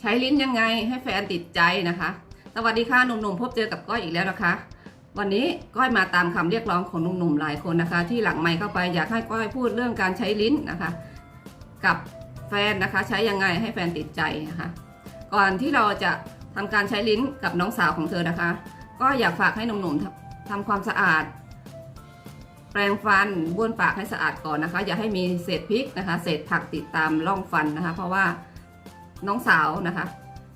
ใช้ลิ้นยังไงให้แฟนติดใจนะคะ สวัสดีค่ะหนุ่มๆพบเจอกับก้อยอีกแล้วนะคะ วันนี้ก้อยมาตามคำเรียกร้องของหนุ่มๆหลายคนนะคะ ที่หลังไมค์เข้าไปอยากให้ก้อยพูดเรื่องการใช้ลิ้นนะคะ กับแฟนนะคะใช้ยังไงให้แฟนติดใจนะคะ ก่อนที่เราจะทำการใช้ลิ้นกับน้องสาวของเธอนะคะ ก็อยากฝากให้หนุ่มๆทำทำความสะอาด แปรงฟันบ้วนปากให้สะอาดก่อนนะคะ อย่าให้มีเศษพริกนะคะ เศษผักติดตามร่องฟันนะคะ เพราะว่า น้องสาวนะคะ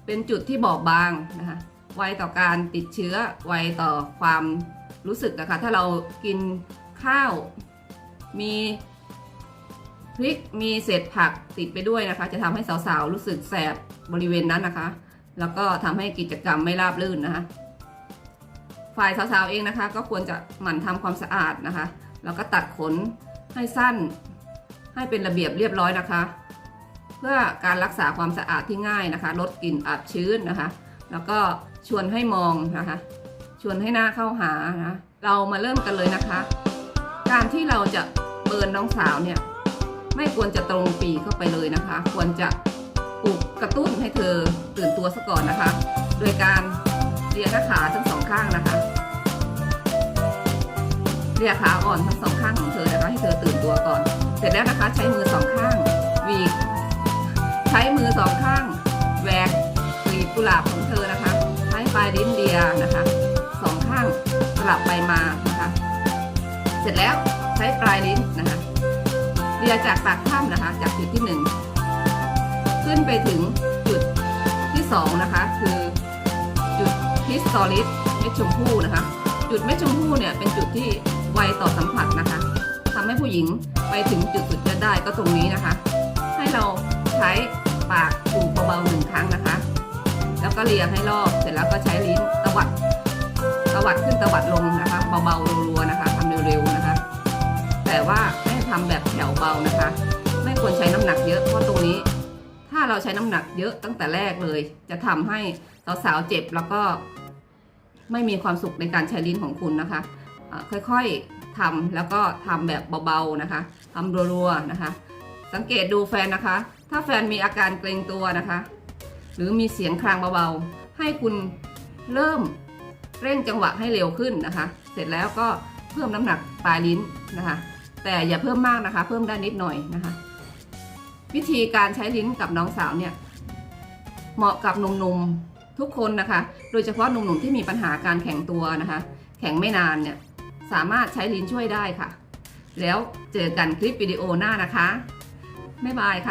เป็นจุดที่บอบบางนะคะไวต่อการติดเชื้อไวต่อความรู้สึกนะคะถ้าเรากินข้าว มีพริกมีเศษผักติดไปด้วยนะคะ จะทำให้สาวๆรู้สึกแสบบริเวณนั้นนะคะ แล้วก็ทำให้กิจกรรมไม่ราบรื่นนะคะ ฝ่ายสาวๆเองนะคะ ก็ควรจะหมั่นทำความสะอาดนะคะ แล้วก็ตัดขนให้สั้นให้เป็นระเบียบเรียบร้อยนะคะ พื่อการรักษาความสะอาดที่ง่ายนะคะ ลดกลิ่นอับชื้นนะคะ แล้วก็ชวนให้มองนะคะ ชวนให้หน้าเข้าหานะเรามาเริ่มกันเลยนะคะ การที่เราจะเบิร์นน้องสาวเนี่ยไม่ควรจะตรงปีเข้าไปเลยนะคะ ควรจะปลุกกระตุ้นให้เธอตื่นตัวซะก่อนนะคะ โดยการเรียกขาทั้งสองข้างนะคะเรียกขาอ่อนทั้งสองข้างของเธอนะคะให้เธอตื่นตัวก่อน เสร็จแล้วนะคะใช้มือสองข้างวีก สองข้างแหวกกลีบกุหลาบของเธอนะคะ ใช้ปลายลิ้นเลียนะคะสองข้างสลับไปมานะคะ เสร็จแล้วใช้ปลายลิ้นนะคะเลียจากปากถ้ำนะคะ จากจุดที่หนึ่งขึ้นไปถึงจุดที่สองนะคะ คือจุดฮิสตอริสเม็ดชมพู่นะคะ จุดเม็ดชมพู่เนี่ยเป็นจุดที่ไวต่อสัมผัสนะคะทำให้ผู้หญิงไปถึงจุดสุดยอดได้ก็ตรงนี้นะคะ ให้เราใช้ ปากถูเบาๆหนึ่งครั้งนะคะ แล้วก็เลียให้รอบ เสร็จแล้วก็ใช้ลิ้นตวัดตวัดขึ้นตวัดลงนะคะ เบาๆรัวๆนะคะทำเร็วๆนะคะ แต่ว่าให้ทำแบบแถวเบานะคะ ไม่ควรใช้น้ำหนักเยอะเพราะตรงนี้ ถ้าเราใช้น้ำหนักเยอะตั้งแต่แรกเลย จะทำให้สาวๆเจ็บแล้วก็ ไม่มีความสุขในการใช้ลิ้นของคุณนะคะค่อยๆทำแล้วก็ทำแบบเบาๆนะคะทำรัวๆนะคะ สังเกตดูแฟนนะคะ ถ้าแฟนมีอาการเกรงตัวนะคะ หรือมีเสียงครางเบาๆ ให้คุณเริ่มเร่งจังหวะให้เร็วขึ้นนะคะ เสร็จแล้วก็เพิ่มน้ำหนักปลายลิ้นนะคะ แต่อย่าเพิ่มมากนะคะ เพิ่มได้นิดหน่อยนะคะ วิธีการใช้ลิ้นกับน้องสาวเนี่ย เหมาะกับหนุ่มๆทุกคนนะคะ โดยเฉพาะหนุ่มๆที่มีปัญหาการแข็งตัวนะคะ แข็งไม่นานเนี่ยสามารถใช้ลิ้นช่วยได้ค่ะ แล้วเจอกันคลิปวิดีโอหน้านะคะ บ๊ายบายค่ะ